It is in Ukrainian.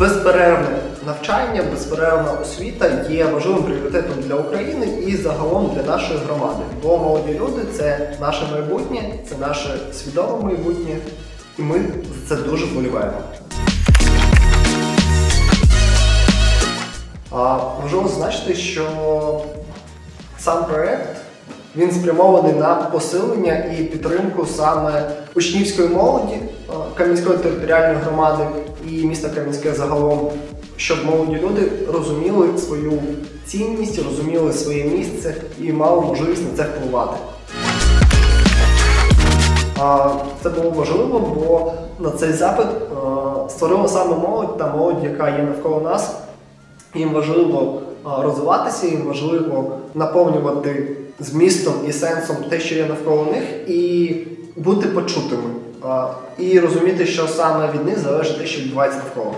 безперервне навчання, безперервна освіта є важливим пріоритетом для України і загалом для нашої громади. Бо молоді люди це наше майбутнє, це наше свідоме майбутнє, і ми за це дуже вболіваємо. Важливо зазначити, що сам проект він спрямований на посилення і підтримку саме учнівської молоді е, Кам'янської територіальної громади і міста Кам'янське загалом, щоб молоді люди розуміли свою цінність, розуміли своє місце і мали можливість на це впливати. Це було важливо, бо на цей запит створила саме молодь та молодь, яка є навколо нас. Їм важливо розвиватися, їм важливо наповнювати змістом і сенсом те, що є навколо них, і бути почутими. І розуміти, що саме від них залежить те, що відбувається навколо.